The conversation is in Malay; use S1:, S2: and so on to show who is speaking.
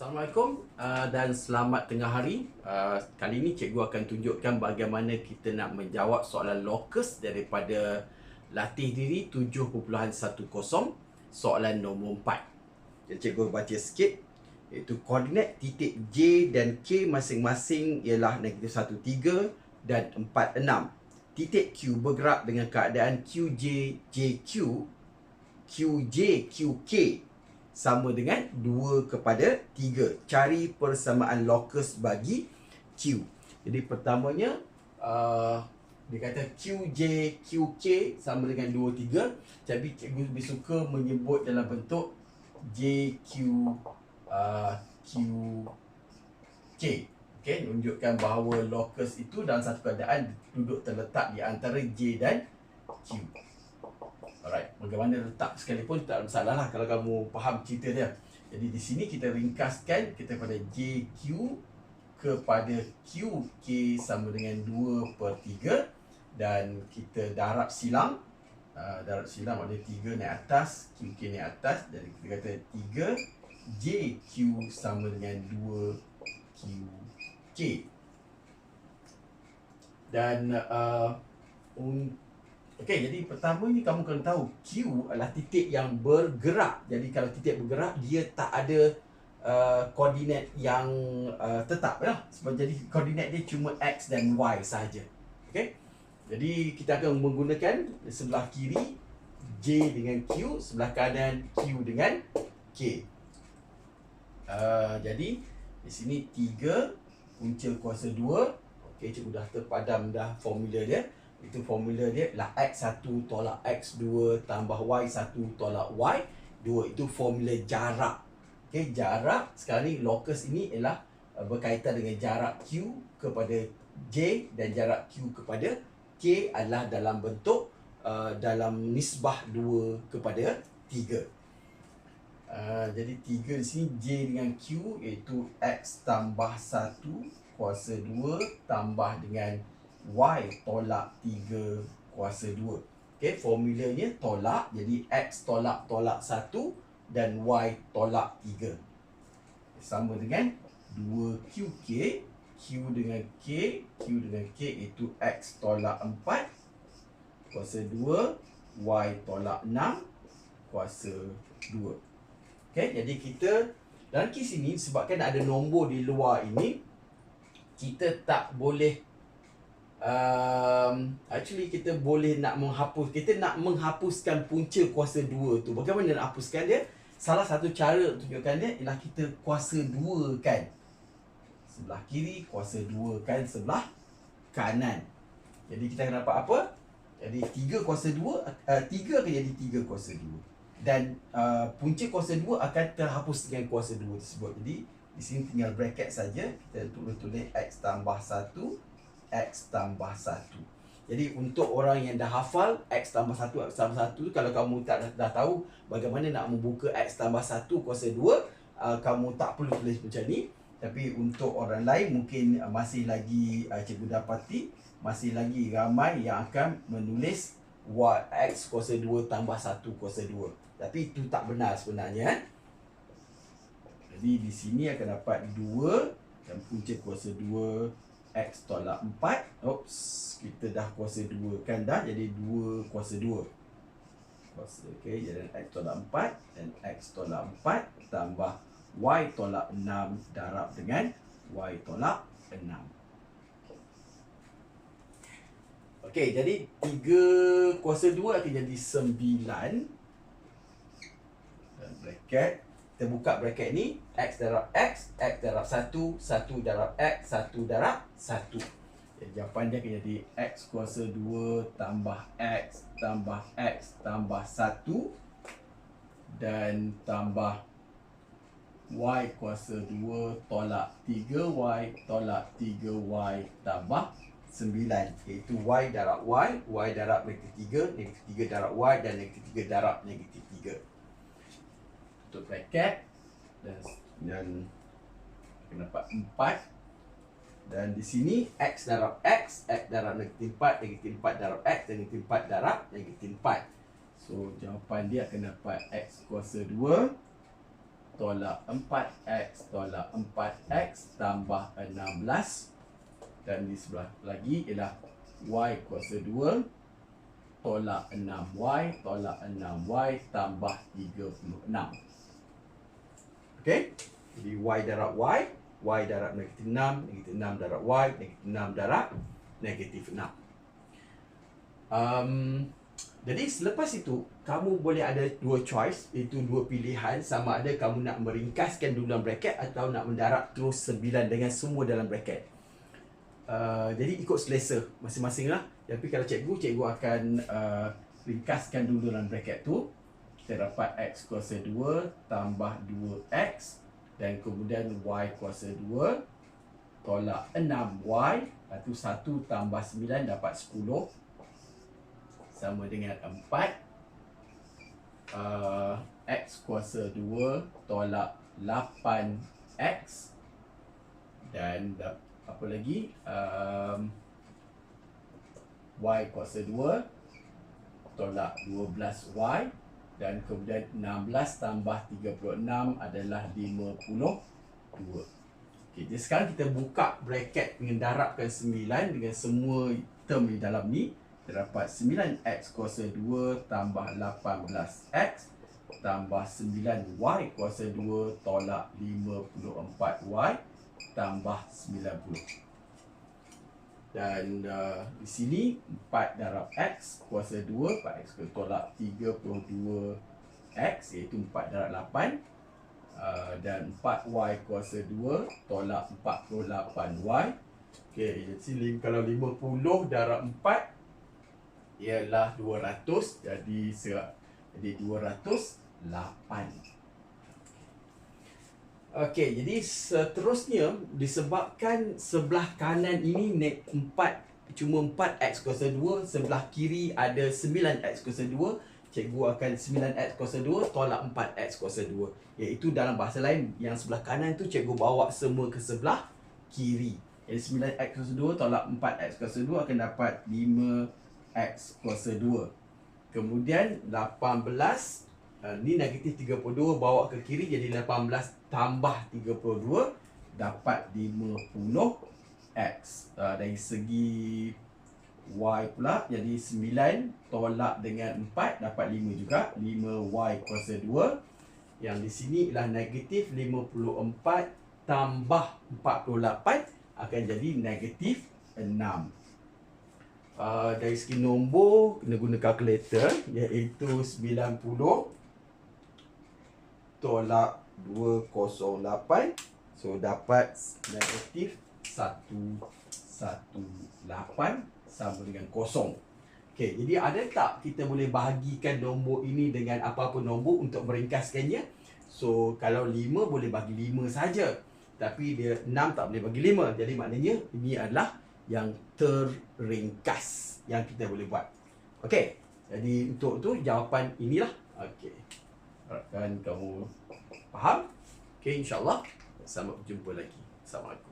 S1: Assalamualaikum uh, dan selamat tengah hari. Uh, kali ini cikgu akan tunjukkan bagaimana kita nak menjawab soalan locus daripada latih diri 7.10 soalan nombor 4. Jadi cikgu baca sikit iaitu koordinat titik J dan K masing-masing ialah negatif 1, 3 dan 4, 6. Titik Q bergerak dengan keadaan QJ, JQ, QJ, QK sama dengan 2 kepada 3. Cari persamaan locus bagi Q. Jadi pertamanya uh, dia kata QJ, QK sama dengan 2, 3. Jadi cikgu lebih suka menyebut dalam bentuk JQ, uh, QK. Okay, menunjukkan bahawa locus itu dalam satu keadaan duduk terletak di antara J dan Q. Bagaimana letak sekalipun tak ada masalah lah kalau kamu faham cerita dia. Jadi di sini kita ringkaskan kita pada JQ kepada QK sama dengan 2 per 3 dan kita darab silang. Uh, darab silang maknanya 3 naik atas QK naik atas. Jadi kita kata 3 JQ sama dengan 2 QK dan uh, untuk Okey, jadi pertama ni kamu kena tahu Q adalah titik yang bergerak. Jadi kalau titik bergerak dia tak ada uh, koordinat yang uh, tetap lah. Sebab jadi koordinat dia cuma X dan Y saja. Okey. Jadi kita akan menggunakan sebelah kiri J dengan Q, sebelah kanan Q dengan K. Uh, jadi di sini 3 punca kuasa 2. Okey, cikgu dah terpadam dah formula dia. Itu formula dia lah. X1 tolak X2 tambah Y1 tolak Y2 Itu formula jarak. Okay, jarak sekarang ni locus ini ialah uh, berkaitan dengan jarak Q kepada J dan jarak Q kepada K adalah dalam bentuk uh, dalam nisbah 2 kepada 3 uh, jadi 3 di sini J dengan Q iaitu X tambah 1 kuasa 2 tambah dengan Y tolak 3 kuasa 2. Okey, formulanya tolak. Jadi X tolak tolak 1 dan Y tolak 3. Sama dengan 2QK. Q dengan K. Q dengan K itu X tolak 4 kuasa 2. Y tolak 6 kuasa 2. Okey, jadi kita dalam kes ini sebabkan ada nombor di luar ini, kita tak boleh um, actually kita boleh nak menghapus kita nak menghapuskan punca kuasa 2 tu. Bagaimana nak hapuskan dia? Salah satu cara tunjukkan dia ialah kita kuasa 2 kan. Sebelah kiri kuasa 2 kan sebelah kanan. Jadi kita akan dapat apa? Jadi 3 kuasa 2 uh, 3 akan jadi 3 kuasa 2 dan uh, punca kuasa 2 akan terhapus dengan kuasa 2 tersebut. Jadi di sini tinggal bracket saja. Kita tulis tulis x tambah 1 X tambah 1 Jadi untuk orang yang dah hafal X tambah 1, X tambah 1 Kalau kamu tak dah, dah tahu Bagaimana nak membuka X tambah 1 kuasa 2 uh, Kamu tak perlu tulis macam ni. Tapi untuk orang lain Mungkin uh, masih lagi uh, Cikgu dapati Masih lagi ramai yang akan menulis what X kuasa 2 tambah 1 kuasa 2 Tapi itu tak benar sebenarnya eh? Jadi di sini akan dapat 2 Dan punca kuasa 2 X tolak 4 Oops Kita dah kuasa 2 kan dah Jadi 2 kuasa 2 Kuasa okay Jadi X tolak 4 Dan X tolak 4 Tambah Y tolak 6 Darab dengan Y tolak 6 Okay jadi 3 kuasa 2 akan jadi 9 Dan bracket kita buka bracket ni x darab x x darab 1 1 darab x 1 darab 1 jadi jawapan dia akan jadi x kuasa 2 tambah x tambah x tambah 1 dan tambah y kuasa 2 tolak 3y tolak 3y tambah 9 iaitu y darab y y darab negatif 3 negatif 3 darab y dan negatif 3 darab negatif 3 tutup bracket dan dan dapat 4 dan di sini x darab x x darab negatif 4 negatif 4 darab x negatif 4 darab negatif 4 so jawapan dia akan dapat x kuasa 2 tolak 4X tolak 4X tambah 16 dan di sebelah lagi ialah Y kuasa 2 tolak 6Y tolak 6Y tambah 36 Okey, jadi Y darab Y Y darab negatif 6 negatif 6 darab Y negatif 6 darab negatif 6 um, jadi selepas itu kamu boleh ada dua choice iaitu dua pilihan sama ada kamu nak meringkaskan dulu dalam bracket atau nak mendarab terus sembilan dengan semua dalam bracket. Uh, jadi ikut selesa masing-masing lah. Tapi kalau cikgu, cikgu akan uh, ringkaskan dulu dalam bracket tu. Kita dapat X kuasa 2 tambah 2X dan kemudian Y kuasa 2 tolak 6Y lepas tu 1 tambah 9 dapat 10 sama dengan 4 uh, X kuasa 2 tolak 8X dan apa lagi? Um, Y kuasa 2 tolak 12Y dan kemudian 16 tambah 36 adalah 52 Okay, jadi sekarang kita buka bracket dengan darabkan 9 dengan semua term di dalam ni. Terdapat 9x kuasa 2 tambah 18x tambah 9y kuasa 2 tolak 54y tambah 90 dan uh, di sini 4 darab x kuasa 2 4x kuasa tolak 32x iaitu 4 darab 8 uh, dan 4y kuasa 2 tolak 48y Okey, jadi kalau 50 darab 4 ialah 200 jadi jadi 208 Okey, jadi seterusnya disebabkan sebelah kanan ini naik 4 cuma 4x kuasa 2, sebelah kiri ada 9x kuasa 2, cikgu akan 9x kuasa 2 tolak 4x kuasa 2. Iaitu dalam bahasa lain yang sebelah kanan tu cikgu bawa semua ke sebelah kiri. Jadi 9x kuasa 2 tolak 4x kuasa 2 akan dapat 5 X kuasa 2 Kemudian 18 uh, Ni negatif 32 Bawa ke kiri jadi 18 Tambah 32 Dapat 50 X. Uh, Dari segi Y pula Jadi 9 Tolak dengan 4 Dapat 5 juga 5Y kuasa 2 Yang di sini ialah negatif 54 Tambah 48 Akan jadi negatif 6 uh, dari segi nombor kena guna kalkulator iaitu 90 tolak 208 so dapat negatif 118 sama dengan kosong Okay, jadi ada tak kita boleh bahagikan nombor ini dengan apa-apa nombor untuk meringkaskannya? So, kalau 5 boleh bagi 5 saja. Tapi dia 6 tak boleh bagi 5. Jadi maknanya ini adalah yang terringkas yang kita boleh buat. Okey. Jadi untuk tu jawapan inilah. Okey. Harapkan kamu faham. Okey insya-Allah. Sampai jumpa lagi. Assalamualaikum.